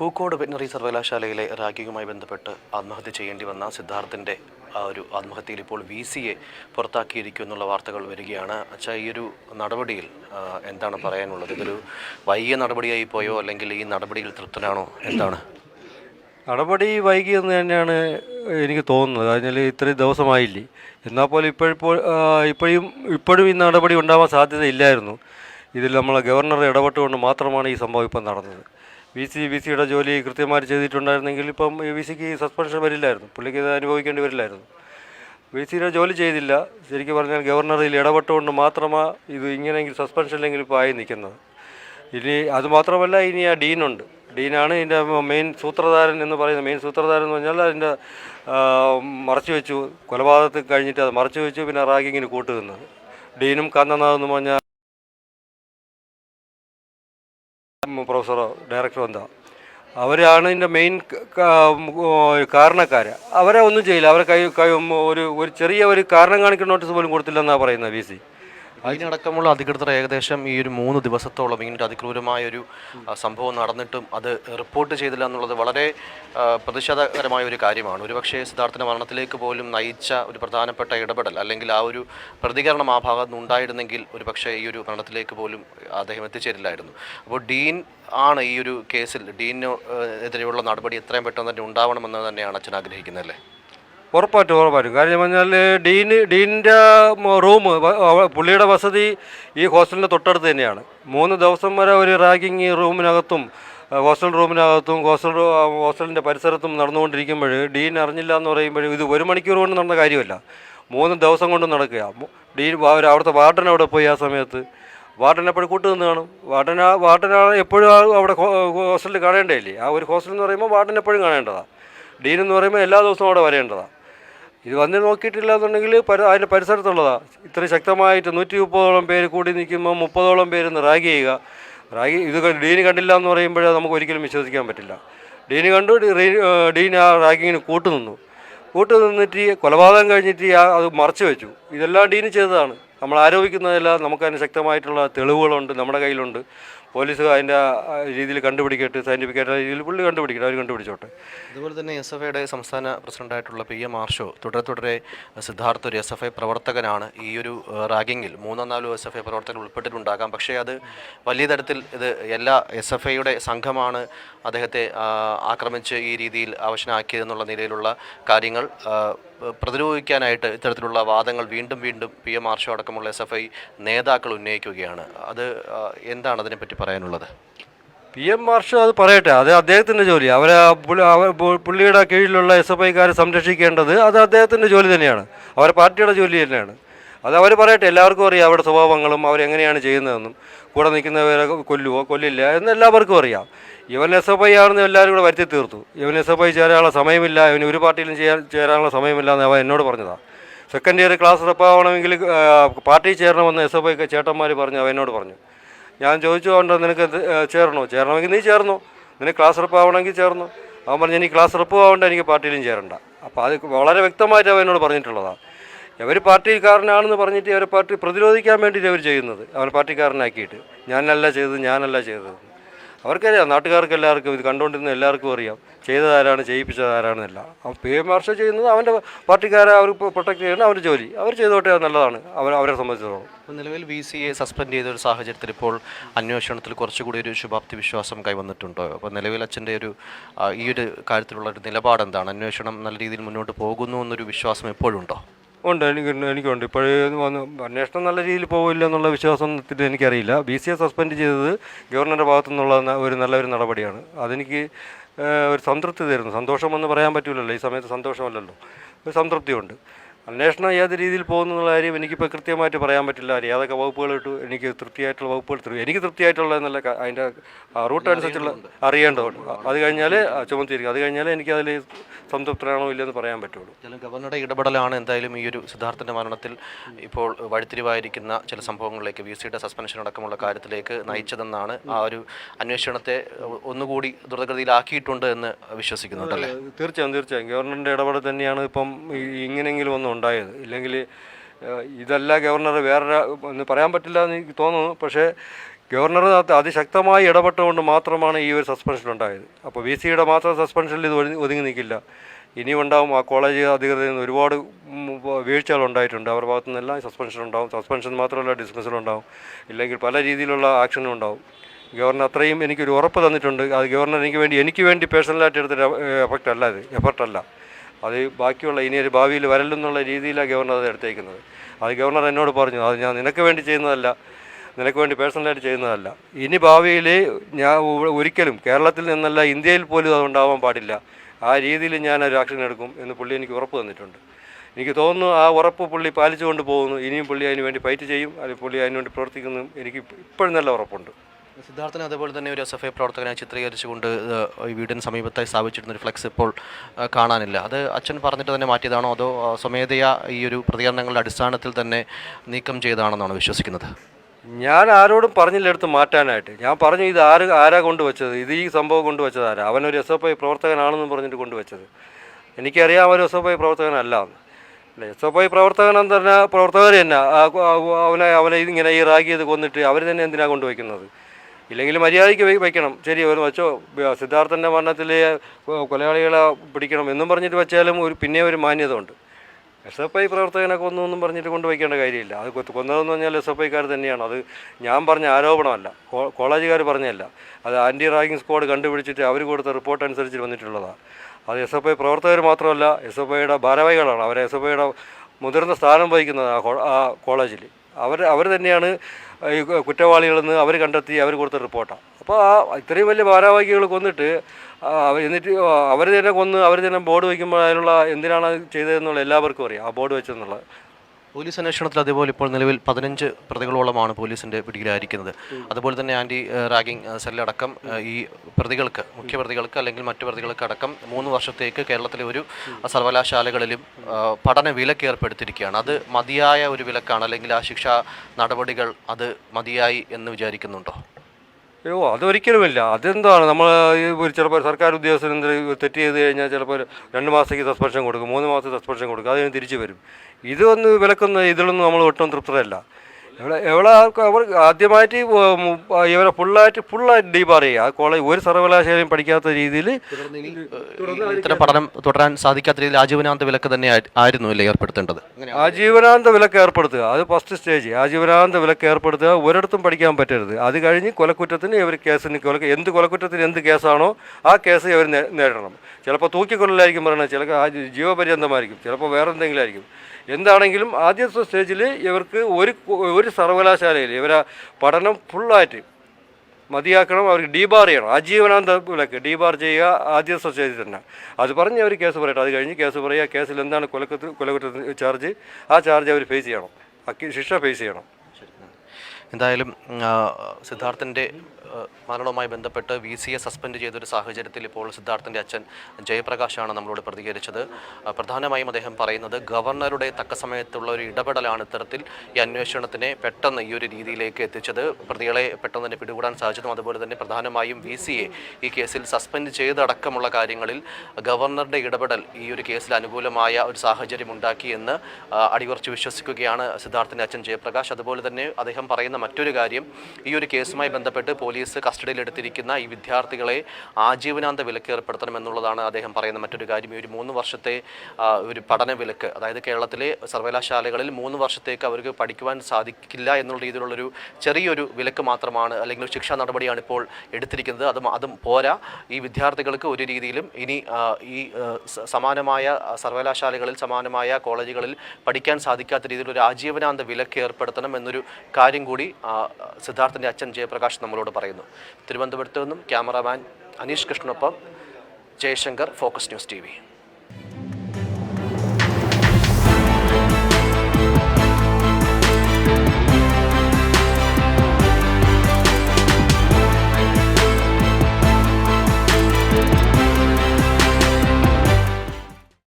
Pookode veterinary സർവകലാശാലയിലെ റാഗിങ്ങുമായി ബന്ധപ്പെട്ട് ആത്മഹത്യ ചെയ്യേണ്ടി വന്ന സിദ്ധാർത്ഥിന്റെ ആ ഒരു ആത്മഹത്യയിൽ ഇപ്പോൾ വി സിയെ പുറത്താക്കിയിരിക്കും എന്നുള്ള വാർത്തകൾ വരികയാണ്. അച്ഛാ ഈ ഒരു നടപടിയിൽ എന്താണ് പറയാനുള്ളത്? ഇതൊരു വൈകിയ നടപടിയായി പോയോ? അല്ലെങ്കിൽ ഈ നടപടിയിൽ തൃപ്തനാണോ? എന്താണ്? നടപടി വൈകിയെന്ന് തന്നെയാണ് എനിക്ക് തോന്നുന്നത്. അതിനാൽ ഇത്രയും ദിവസമായില്ലേ? എന്നാൽ പോലും ഇപ്പോഴിപ്പോൾ ഇപ്പോഴും ഇപ്പോഴും ഈ നടപടി ഉണ്ടാവാൻ സാധ്യതയില്ലായിരുന്നു. ഇതിൽ നമ്മളെ ഗവർണർ ഇടപെട്ടുകൊണ്ട് മാത്രമാണ് ഈ സംഭവം ഇപ്പം നടന്നത്. വി സി വി സിയുടെ ജോലി കൃത്യമായി ചെയ്തിട്ടുണ്ടായിരുന്നെങ്കിൽ ഇപ്പം വി സിക്ക് സസ്പെൻഷൻ വരില്ലായിരുന്നു. പുള്ളിക്ക് ഇത് അനുഭവിക്കേണ്ടി വരില്ലായിരുന്നു. വി സിയുടെ ജോലി ചെയ്തില്ല. ശരിക്കും പറഞ്ഞാൽ ഗവർണർ ഇതിൽ ഇടപെട്ടുകൊണ്ട് മാത്രമാണ് ഇത് ഇങ്ങനെയെങ്കിൽ സസ്പെൻഷനിലെങ്കിലും ഇപ്പോൾ ആയി നിൽക്കുന്നത്. ഇനി അതുമാത്രമല്ല ഇനി ആ ഡീനുണ്ട് ഡീനാണ് ഇതിന്റെ മെയിൻ സൂത്രധാരൻ എന്ന് പറയുന്നത് മെയിൻ സൂത്രധാരൻ എന്ന് പറഞ്ഞാൽ അതിന്റെ മറച്ചു വെച്ചു കൊലപാതകത്തിൽ കഴിഞ്ഞിട്ട് അത് മറച്ചു വെച്ചു പിന്നെ റാഗിങ്ങിന് കൂട്ടുന്നത് ഡീനും കന്നനാഥെന്ന് പറഞ്ഞാൽ പ്രൊഫസറോ ഡയറക്ടർ എന്താ. അവരാണ് ഇതിന്റെ മെയിൻ കാരണക്കാർ അവരെ ഒന്നും ചെയ്യില്ല. അവരെ കൈ ഒരു ഒരു ചെറിയ ഒരു കാരണം കാണിക്കുന്ന നോട്ടീസ് പോലും കൊടുത്തില്ലെന്നാണ് പറയുന്നത് വി സി അതിനടക്കമുള്ള അധികൃതർ ഏകദേശം ഈ ഒരു മൂന്ന് ദിവസത്തോളം ഇങ്ങനെ അതിക്രൂരമായ ഒരു സംഭവം നടന്നിട്ടും അത് റിപ്പോർട്ട് ചെയ്തില്ല എന്നുള്ളത് വളരെ പ്രതിഷേധകരമായ ഒരു കാര്യമാണ്. ഒരുപക്ഷെ സിദ്ധാർത്ഥിന്റെ മരണത്തിലേക്ക് പോലും നയിച്ച ഒരു പ്രധാനപ്പെട്ട ഇടപെടൽ അല്ലെങ്കിൽ ആ ഒരു പ്രതികരണം ആ ഭാഗത്ത് ഉണ്ടായിരുന്നെങ്കിൽ ഒരുപക്ഷെ ഈ ഒരു മരണത്തിലേക്ക് പോലും അദ്ദേഹം എത്തിച്ചേരില്ലായിരുന്നു. അപ്പോൾ ഡീൻ ആണ് ഈ ഒരു കേസിൽ ഡീനു എതിരെയുള്ള നടപടി എത്രയും പെട്ടെന്ന് തന്നെ ഉണ്ടാവണമെന്ന് തന്നെയാണ് അച്ഛൻ ആഗ്രഹിക്കുന്നത് അല്ലേ? ഉറപ്പായിട്ടും ഉറപ്പായിട്ടും. കാര്യം പറഞ്ഞാൽ ഡീന് ഡീനിന്റെ റൂം പുള്ളിയുടെ വസതി ഈ ഹോസ്റ്റലിന്റെ തൊട്ടടുത്ത് തന്നെയാണ്. മൂന്ന് ദിവസം വരെ ഒരു റാഗിങ് റൂമിനകത്തും ഹോസ്റ്റൽ റൂമിനകത്തും ഹോസ്റ്റൽ ഹോസ്റ്റലിന്റെ പരിസരത്തും നടന്നുകൊണ്ടിരിക്കുമ്പോൾ ഡീൻ അറിഞ്ഞില്ല എന്ന് പറയുമ്പോൾ ഇത് ഒരു മണിക്കൂർ കൊണ്ട് നടന്ന കാര്യമല്ല. മൂന്ന് ദിവസം കൊണ്ട് നടക്കുക. ഡീൻ അവിടുത്തെ വാർഡൻ അവിടെ പോയി ആ സമയത്ത്. വാർഡൻ എപ്പോഴും കൂട്ടു നിന്ന് കാണും. വാർഡൻ വാർഡൻ എപ്പോഴും അവിടെ ഹോസ്റ്റലിൽ കാണേണ്ടതല്ലേ? ആ ഒരു ഹോസ്റ്റൽ എന്ന് പറയുമ്പോൾ വാർഡൻ എപ്പോഴും കാണേണ്ടതാണ് ഡീൻ എന്ന് പറയുമ്പോൾ എല്ലാ ദിവസവും അവിടെ വരേണ്ടതാണ് ഇത് വന്ന് നോക്കിയിട്ടില്ല എന്നുണ്ടെങ്കിൽ പര അതിന്റെ പരിസരത്തുള്ളതാണ് ഇത്ര ശക്തമായിട്ട് നൂറ്റി മുപ്പതോളം പേര് കൂടി നിൽക്കുമ്പോൾ മുപ്പതോളം പേര് റാഗ് ചെയ്യുക. റാഗ് ഇത് ഡീന് കണ്ടില്ല എന്ന് പറയുമ്പോഴേ നമുക്ക് ഒരിക്കലും വിശ്വസിക്കാൻ പറ്റില്ല. ഡീന് കണ്ടു ഡീൻ ആ റാഗിങ്ങിന് കൂട്ടുനിന്നു. കൂട്ടു നിന്നിട്ട് കൊലപാതകം കഴിഞ്ഞിട്ട് അത് മറച്ചു വെച്ചു. ഇതെല്ലാം ഡീന് ചെയ്തതാണ്. നമ്മൾ ആരോപിക്കുന്നതെല്ലാം നമുക്കതിന് ശക്തമായിട്ടുള്ള തെളിവുകളുണ്ട് നമ്മുടെ കയ്യിലുണ്ട്. പോലീസ് അതിന്റെ രീതിയിൽ കണ്ടുപിടിക്കട്ടെ സയന്റിഫിക്കായിട്ടുള്ള രീതിയിൽ പുള്ളി കണ്ടുപിടിക്കട്ടെ അവർ കണ്ടുപിടിച്ചോട്ടെ. അതുപോലെ തന്നെ എസ് എഫ് ഐയുടെ സംസ്ഥാന പ്രസിഡന്റായിട്ടുള്ള പി എം ആർഷോ തുടരെ തുടരെ സിദ്ധാർത്ഥ ഒരു എസ് എഫ് ഐ പ്രവർത്തകനാണ് ഈ ഒരു റാഗിങ്ങിൽ. മൂന്നോ നാലോ എസ് എഫ് ഐ പ്രവർത്തകർ ഉൾപ്പെട്ടിട്ടുണ്ടാകാം. പക്ഷേ അത് വലിയ തരത്തിൽ ഇത് എല്ലാ എസ് എഫ് ഐയുടെ സംഘമാണ് അദ്ദേഹത്തെ ആക്രമിച്ച് ഈ രീതിയിൽ അവശനാക്കിയതെന്നുള്ള നിലയിലുള്ള കാര്യങ്ങൾ പ്രതിരോധിക്കാനായിട്ട് ഇത്തരത്തിലുള്ള വാദങ്ങൾ വീണ്ടും വീണ്ടും പി എം ആർഷോ അടക്കമുള്ള എസ് എഫ് ഐ നേതാക്കൾ ഉന്നയിക്കുകയാണ്. അത് എന്താണ് അതിനെപ്പറ്റി പറയാനുള്ളത്? പി എം മാർഷ് അത് പറയട്ടെ. അത് അദ്ദേഹത്തിന്റെ ജോലി. അവരെ പുള്ളിയുടെ കീഴിലുള്ള എസ് എഫ് ഐക്കാരെ സംരക്ഷിക്കേണ്ടത് അത് അദ്ദേഹത്തിന്റെ ജോലി തന്നെയാണ്. അവരെ പാർട്ടിയുടെ ജോലി തന്നെയാണ്. അത് അവർ പറയട്ടെ എല്ലാവർക്കും അറിയാം അവരുടെ സ്വഭാവങ്ങളും അവരെങ്ങനെയാണ് ചെയ്യുന്നതെന്നും. കൂടെ നിൽക്കുന്നവരെ കൊല്ലുവോ? കൊല്ലില്ല എന്ന് എല്ലാവർക്കും അറിയാം. ഇവൻ എസ് എഫ് ഐ ആണെന്ന് എല്ലാവരും കൂടെ വരുത്തി തീർത്തു. ഇവൻ എസ് എഫ് ഐ ചേരാനുള്ള സമയമില്ല ഇവന് ഒരു പാർട്ടിയിലും ചെയ്യാൻ ചേരാനുള്ള സമയമില്ല എന്ന് അവൻ എന്നോട് പറഞ്ഞതാണ് സെക്കൻഡ് ഇയർ ക്ലാസ് റെപ്പാവണമെങ്കിൽ പാർട്ടി ചേരണമെന്ന് എസ് എഫ് ഐ ചേട്ടന്മാർ പറഞ്ഞു അവൻ എന്നോട് പറഞ്ഞു. ഞാൻ ചോദിച്ചു കൊണ്ട് നിനക്ക് ചേരണോ? ചേരണമെങ്കിൽ നീ ചേർന്നു. നിനക്ക് ക്ലാസ് റപ്പാവണമെങ്കിൽ ചേർന്നു. അവൻ പറഞ്ഞു എനിക്ക് ക്ലാസ് റെപ്പ് ആവേണ്ട എനിക്ക് പാർട്ടിയിലും ചേരണ്ട. അപ്പോൾ അത് വളരെ വ്യക്തമായിട്ട് അവൻ എന്നോട് പറഞ്ഞിട്ടുള്ളതാണ് ഇവർ പാർട്ടിക്കാരനാണെന്ന് പറഞ്ഞിട്ട് അവരെ പാർട്ടി പ്രതിരോധിക്കാൻ വേണ്ടിയിട്ട് അവർ ചെയ്യുന്നത്. അവരെ പാർട്ടിക്കാരനാക്കിയിട്ട്. ഞാനല്ല ചെയ്തത് ഞാനല്ല ചെയ്തത്. അവർക്കറിയാം നാട്ടുകാർക്ക് എല്ലാവർക്കും ഇത് കണ്ടുകൊണ്ടിരുന്ന എല്ലാവർക്കും അറിയാം. ചെയ്തതാരാണ് ചെയ്യിപ്പിച്ചത് ആരാണെന്നല്ല അവൻ പി എം മാർഷ ചെയ്യുന്നത് അവന്റെ പാർട്ടിക്കാരെ അവർ പ്രൊട്ടക്ട് ചെയ്യുന്ന അവർ ജോലി. അവർ ചെയ്തോട്ടെ നല്ലതാണ്. അവർ അവരെ സംബന്ധിച്ചിടത്തോളം. നിലവിൽ വി സി എ സസ്പെൻഡ് ചെയ്ത ഒരു സാഹചര്യത്തിൽ ഇപ്പോൾ അന്വേഷണത്തിൽ കുറച്ചുകൂടി ഒരു ശുഭാപ്തി വിശ്വാസം കൈവന്നിട്ടുണ്ടോ? അപ്പോൾ നിലവിൽ അച്ഛന്റെ ഒരു ഈ ഒരു കാര്യത്തിലുള്ള ഒരു നിലപാട് എന്താണ് അന്വേഷണം നല്ല രീതിയിൽ മുന്നോട്ട് പോകുന്നു എന്നൊരു വിശ്വാസം എപ്പോഴുണ്ടോ ഉണ്ട് എനിക്ക് എനിക്കുണ്ട്. ഇപ്പോഴേ വന്ന് അന്വേഷണം നല്ല രീതിയിൽ പോകില്ല എന്നുള്ള വിശ്വാസം എനിക്കറിയില്ല. ബി സി എ സസ്പെൻഡ് ചെയ്തത് ഗവർണറുടെ ഭാഗത്തു നിന്നുള്ള ഒരു നല്ലൊരു നടപടിയാണ്. അതെനിക്ക് ഒരു സംതൃപ്തി തരുന്നു. സന്തോഷമെന്ന് പറയാൻ പറ്റില്ലല്ലോ ഈ സമയത്ത് സന്തോഷമല്ലല്ലോ. ഒരു സംതൃപ്തിയുണ്ട്. അന്വേഷണം ഏത് രീതിയിൽ പോകുന്നു എന്നുള്ള കാര്യം എനിക്കിപ്പോൾ കൃത്യമായിട്ട് പറയാൻ പറ്റില്ല. കാര്യം ഏതൊക്കെ വകുപ്പുകൾ ഇട്ടു എനിക്ക് തൃപ്തിയായിട്ടുള്ള വകുപ്പുകൾ എനിക്ക് തൃപ്തിയായിട്ടുള്ള എന്നുള്ള ക- അതിന്റെ റൂട്ട് അനുസരിച്ചുള്ള അറിയേണ്ടതുണ്ട്. അത് കഴിഞ്ഞാൽ ചുമത്തിയിരിക്കും. അത് കഴിഞ്ഞാൽ എനിക്കതിൽ സംതൃപ്തനാണോ ഇല്ലെന്ന് പറയാൻ പറ്റുള്ളൂ. ചില ഗവർണറുടെ ഇടപെടലാണ് എന്തായാലും ഈ ഒരു സിദ്ധാർത്ഥന്റെ മരണത്തിൽ ഇപ്പോൾ വഴിത്തിരിവായിരിക്കുന്ന ചില സംഭവങ്ങളിലേക്ക് വി സിയുടെ സസ്പെൻഷൻ അടക്കമുള്ള കാര്യത്തിലേക്ക് നയിച്ചതെന്നാണ് ആ ഒരു അന്വേഷണത്തെ ഒന്നുകൂടി ദ്രുതഗതിയിലാക്കിയിട്ടുണ്ട് എന്ന് വിശ്വസിക്കുന്നുണ്ടല്ലേ തീർച്ചയായും തീർച്ചയായും. ഗവർണറിന്റെ ഇടപെടൽ തന്നെയാണ് ഇപ്പം ഇങ്ങനെയെങ്കിലും ഒന്നും ഉണ്ടായത്. ഇല്ലെങ്കിൽ ഇതല്ല ഗവർണർ വേറെ ഒന്ന് പറയാൻ പറ്റില്ല എന്ന് എനിക്ക് തോന്നുന്നു. പക്ഷേ ഗവർണർ അതിശക്തമായി ഇടപെട്ടുകൊണ്ട് മാത്രമാണ് ഈ ഒരു സസ്പെൻഷൻ ഉണ്ടായത്. അപ്പോൾ വി സിയുടെ മാത്രം സസ്പെൻഷനിൽ ഇത് ഒതുങ്ങി- നിൽക്കില്ല. ഇനിയും ഉണ്ടാവും ആ കോളേജ് അധികൃതരിൽ നിന്ന് ഒരുപാട് വീഴ്ചകൾ ഉണ്ടായിട്ടുണ്ട്. അവരുടെ ഭാഗത്തു നിന്നെല്ലാം സസ്പെൻഷൻ ഉണ്ടാവും. സസ്പെൻഷൻ മാത്രമല്ല ഡിസ്മിസൽ ഉണ്ടാവും. ഇല്ലെങ്കിൽ പല രീതിയിലുള്ള ആക്ഷനും ഉണ്ടാവും. ഗവർണർ അത്രയും എനിക്കൊരു ഉറപ്പ് തന്നിട്ടുണ്ട്. അത് ഗവർണർ എനിക്ക് വേണ്ടി എനിക്ക് വേണ്ടി പേഴ്സണലായിട്ട് എടുത്തൊരു എഫക്റ്റ് അല്ല ഇത്. എഫർട്ടല്ല അത് ബാക്കിയുള്ള ഇനിയൊരു ഭാവിയിൽ വരല്ലെന്നുള്ള രീതിയിലാണ് ഗവർണർ അത് എടുത്തേക്കുന്നത്. അത് ഗവർണർ എന്നോട് പറഞ്ഞു അത് ഞാൻ നിനക്ക് വേണ്ടി ചെയ്യുന്നതല്ല നിനക്ക് വേണ്ടി പേഴ്സണലായിട്ട് ചെയ്യുന്നതല്ല. ഇനി ഭാവിയിൽ ഞാൻ ഒരിക്കലും കേരളത്തിൽ നിന്നല്ല ഇന്ത്യയിൽ പോലും അതുണ്ടാവാൻ പാടില്ല. ആ രീതിയിൽ ഞാൻ ഒരു ആക്ഷൻ എടുക്കും എന്ന് പുള്ളി എനിക്ക് ഉറപ്പ് തന്നിട്ടുണ്ട്. എനിക്ക് തോന്നുന്നു ആ ഉറപ്പ് പുള്ളി പാലിച്ചുകൊണ്ട് പോകുന്നു. ഇനിയും പുള്ളി അതിന് വേണ്ടി ഫൈറ്റ് ചെയ്യും. അല്ലെങ്കിൽ പുള്ളി അതിനുവേണ്ടി പ്രവർത്തിക്കുന്നു. എനിക്ക് ഇപ്പോഴും നല്ല ഉറപ്പുണ്ട്. സിദ്ധാർത്ഥനെ അതേപോലെ തന്നെ ഒരു എസ് എഫ് ഐ പ്രവർത്തകനെ ചിത്രീകരിച്ചുകൊണ്ട് ഈ വീടിന് സമീപത്തായി സ്ഥാപിച്ചിരുന്ന ഒരു ഫ്ലെക്സ് ഇപ്പോൾ കാണാനില്ല. അത് അച്ഛൻ പറഞ്ഞിട്ട് തന്നെ മാറ്റിയതാണോ അതോ സ്വമേധയ ഈ ഒരു പ്രതികരണങ്ങളുടെ അടിസ്ഥാനത്തിൽ തന്നെ നീക്കം ചെയ്തതാണെന്നാണ് വിശ്വസിക്കുന്നത്? ഞാൻ ആരോടും പറഞ്ഞില്ല എടുത്ത് മാറ്റാനായിട്ട്. ഞാൻ പറഞ്ഞു ഇത് ആര് ആരാ കൊണ്ടുവച്ചത്? ഇത് ഈ സംഭവം കൊണ്ടുവച്ചത് ആരാ അവനൊരു എസ് എഫ് ഐ പ്രവർത്തകനാണെന്ന് പറഞ്ഞിട്ട് കൊണ്ടുവച്ചത്. എനിക്കറിയാം അവൻ എസ് എഫ് ഐ പ്രവർത്തകനല്ല എസ് എഫ് ഐ പ്രവർത്തകൻ പറഞ്ഞാൽ പ്രവർത്തകർ തന്നെ. അവനെ അവനെ ഇങ്ങനെ ഈ റാഗ് ചെയ്ത് കൊന്നിട്ട് അവർ തന്നെ എന്തിനാണ് കൊണ്ടുവയ്ക്കുന്നത്? ഇല്ലെങ്കിൽ മര്യാദയ്ക്ക് വയ്ക്കണം ശരി ഒരു വെച്ചോ സിദ്ധാർത്ഥന്റെ മരണത്തിൽ കൊലയാളികളെ പിടിക്കണം എന്നും പറഞ്ഞിട്ട് വെച്ചാലും ഒരു പിന്നെ ഒരു മാന്യത ഉണ്ട് എസ് എഫ് ഐ പ്രവർത്തകനെ കൊന്നു എന്നും പറഞ്ഞിട്ട് കൊണ്ടുവയ്ക്കേണ്ട കാര്യമില്ല. അത് കൊന്നതെന്ന് പറഞ്ഞാൽ എസ് എഫ് ഐക്കാർ തന്നെയാണ്. അത് ഞാൻ പറഞ്ഞ ആരോപണമല്ല. കോളേജുകാർ പറഞ്ഞതല്ല. അത് ആന്റി റാഗിങ് സ്ക്വാഡ് കണ്ടുപിടിച്ചിട്ട് അവർ കൊടുത്ത റിപ്പോർട്ട് അനുസരിച്ച് വന്നിട്ടുള്ളതാണ് അത് എസ് എഫ് ഐ പ്രവർത്തകർ മാത്രമല്ല എസ് എഫ് ഐയുടെ ഭാരവാഹികളാണ്. അവർ എസ് എഫ് ഐയുടെ മുതിർന്ന സ്ഥാനം വഹിക്കുന്നത് ആ കോളേജിൽ അവർ അവർ തന്നെയാണ് ഈ കുറ്റവാളികളെന്ന് അവർ കണ്ടെത്തി അവർ കൊടുത്ത റിപ്പോർട്ടാണ് അപ്പോൾ ആ ഇത്രയും വലിയ ഭാരവാഹികൾ കൊന്നിട്ട് അവർ എന്നിട്ട് അവർ തന്നെ കൊന്ന് അവർ തന്നെ ബോർഡ് വയ്ക്കുമ്പോൾ അതിനുള്ള എന്തിനാണ് ചെയ്തതെന്നുള്ള എല്ലാവർക്കും അറിയാം. ആ ബോർഡ് വെച്ചെന്നുള്ളത് പോലീസ് അന്വേഷണത്തിൽ അതേപോലെ ഇപ്പോൾ നിലവിൽ പതിനഞ്ച് പ്രതികളോളമാണ് പോലീസിന്റെ പിടിയിലായിരിക്കുന്നത്. അതുപോലെ തന്നെ ആന്റി റാഗിംഗ് സെല്ലടക്കം ഈ പ്രതികൾക്ക് മുഖ്യ പ്രതികൾക്ക് അല്ലെങ്കിൽ മറ്റു പ്രതികൾക്ക് അടക്കം മൂന്ന് വർഷത്തേക്ക് കേരളത്തിലെ ഒരു സർവകലാശാലകളിലും പഠന വിലക്ക് ഏർപ്പെടുത്തിയിരിക്കുകയാണ്. അത് മതിയായ ഒരു വിലക്കാണ് അല്ലെങ്കിൽ ആ ശിക്ഷാ നടപടികൾ അത് മതിയായി എന്ന് വിചാരിക്കുന്നുണ്ടോ? അയ്യോ അതൊരിക്കലുമില്ല. അതെന്താണ്? നമ്മൾ ഈ ചിലപ്പോൾ സർക്കാർ ഉദ്യോഗസ്ഥൻ എന്തെങ്കിലും തെറ്റ് ചെയ്ത് കഴിഞ്ഞാൽ ചിലപ്പോൾ രണ്ട് മാസത്തേക്ക് സസ്പെൻഷൻ കൊടുക്കും മൂന്ന് മാസത്തേക്ക് സസ്പെൻഷൻ കൊടുക്കും അതിന് തിരിച്ചു വരും. ഇതൊന്നും വിലക്കുന്ന ഇതിലൊന്നും നമ്മൾ ഒട്ടും തൃപ്തരല്ല. എവിടെ എവിടെ ആൾക്ക് അവർ ആദ്യമായിട്ട് ഇവരെ ഫുള്ളായിട്ട് ഫുള്ളായിട്ട് ഡീബാർ ചെയ്യുക. ആ കോളേജ് ഒരു സർവകലാശാലയും പഠിക്കാത്ത രീതിയിൽ ഇത്തരം പഠനം തുടരാൻ സാധിക്കാത്ത രീതിയിൽ ആജീവനാന്ത വിലക്ക് തന്നെ ആയി- ആയിരുന്നു അല്ലേ ഏർപ്പെടുത്തേണ്ടത് ആജീവനാന്ത വിലക്ക് ഏർപ്പെടുത്തുക. അത് ഫസ്റ്റ് സ്റ്റേജ് ആജീവനാന്ത വിലക്ക് ഏർപ്പെടുത്തുക. ഒരിടത്തും പഠിക്കാൻ പറ്റരുത്. അത് കഴിഞ്ഞ് കൊലക്കുറ്റത്തിന് ഇവർ കേസിന് കൊല എന്ത് കൊലക്കുറ്റത്തിന് എന്ത് കേസാണോ ആ കേസ് ഇവർ നേടണം. നേരിടണം ചിലപ്പോൾ തൂക്കിക്കൊള്ളലായിരിക്കും പറയുന്നത് ചിലപ്പോൾ ജീവപര്യന്തമായിരിക്കും. ചിലപ്പോൾ വേറെ എന്തെങ്കിലും ആയിരിക്കും എന്താണെങ്കിലും ആദ്യത്തെ സ്റ്റേജിൽ ഇവർക്ക് ഒരു ഒരു സർവകലാശാലയിൽ ഇവരെ പഠനം ഫുള്ളായിട്ട് മതിയാക്കണം അവർക്ക് ഡീബാർ ചെയ്യണം. ആജീവനാന്ത വിലക്ക് ഡീബാർ ചെയ്യുക ആദ്യ സ്റ്റേജിൽ തന്നെ. അത് പറഞ്ഞ് അവർ കേസ് പറയട്ടെ. അത് കഴിഞ്ഞ് കേസ് പറയുക കേസിൽ എന്താണ് കൊലക്കത്ത് കൊലകുറ്റ ചാർജ് ആ ചാർജ് അവർ ഫേസ് ചെയ്യണം. ശിക്ഷ ഫേസ് ചെയ്യണം. എന്തായാലും സിദ്ധാർത്ഥന്റെ മരണവുമായി ബന്ധപ്പെട്ട് വി സിയെ സസ്പെൻഡ് ചെയ്തൊരു സാഹചര്യത്തിൽ ഇപ്പോൾ സിദ്ധാർത്ഥിന്റെ അച്ഛൻ ജയപ്രകാശാണ് നമ്മളോട് പ്രതികരിച്ചത്. പ്രധാനമായും അദ്ദേഹം പറയുന്നത് ഗവർണറുടെ തക്ക സമയത്തുള്ള ഒരു ഇടപെടലാണ് ഇത്തരത്തിൽ ഈ അന്വേഷണത്തിനെ പെട്ടെന്ന് ഈ ഒരു രീതിയിലേക്ക് എത്തിച്ചത്. പ്രതികളെ പെട്ടെന്ന് തന്നെ പിടികൂടാൻ സാധിച്ചതും അതുപോലെ തന്നെ പ്രധാനമായും വി സിയെ ഈ കേസിൽ സസ്പെൻഡ് ചെയ്തടക്കമുള്ള കാര്യങ്ങളിൽ ഗവർണറുടെ ഇടപെടൽ ഈ ഒരു കേസിൽ അനുകൂലമായ ഒരു സാഹചര്യം ഉണ്ടാക്കി എന്ന് അടിയുറച്ച് വിശ്വസിക്കുകയാണ് സിദ്ധാർത്ഥിന്റെ അച്ഛൻ ജയപ്രകാശ്. അതുപോലെ തന്നെ അദ്ദേഹം പറയുന്ന മറ്റൊരു കാര്യം ഈ ഒരു കേസുമായി ബന്ധപ്പെട്ട് പോലീസ് കസ്റ്റഡിയിലെടുത്തിരിക്കുന്ന ഈ വിദ്യാർത്ഥികളെ ആജീവനാന്ത വിലക്ക് ഏർപ്പെടുത്തണം എന്നുള്ളതാണ് അദ്ദേഹം പറയുന്ന മറ്റൊരു കാര്യം. ഈ ഒരു മൂന്ന് വർഷത്തെ ഒരു പഠന വിലക്ക് അതായത് കേരളത്തിലെ സർവകലാശാലകളിൽ മൂന്ന് വർഷത്തേക്ക് അവർക്ക് പഠിക്കുവാൻ സാധിക്കില്ല എന്നുള്ള രീതിയിലുള്ളൊരു ചെറിയൊരു വിലക്ക് മാത്രമാണ് അല്ലെങ്കിൽ ശിക്ഷാ നടപടിയാണ് ഇപ്പോൾ എടുത്തിരിക്കുന്നത്. അതും അതും പോരാ. ഈ വിദ്യാർത്ഥികൾക്ക് ഒരു രീതിയിലും ഇനി ഈ സമാനമായ സർവകലാശാലകളിൽ സമാനമായ കോളേജുകളിൽ പഠിക്കാൻ സാധിക്കാത്ത രീതിയിലൊരു ആജീവനാന്ത വിലക്ക് ഏർപ്പെടുത്തണം എന്നൊരു കാര്യം കൂടി സിദ്ധാർത്ഥിന്റെ അച്ഛൻ ജയപ്രകാശ് നമ്മളോട് പറയുന്നു. തിരുവനന്തപുരത്തു നിന്നും ക്യാമറാമാൻ അനീഷ് കൃഷ്ണനൊപ്പം ജയശങ്കർ ഫോക്കസ് ന്യൂസ് ടി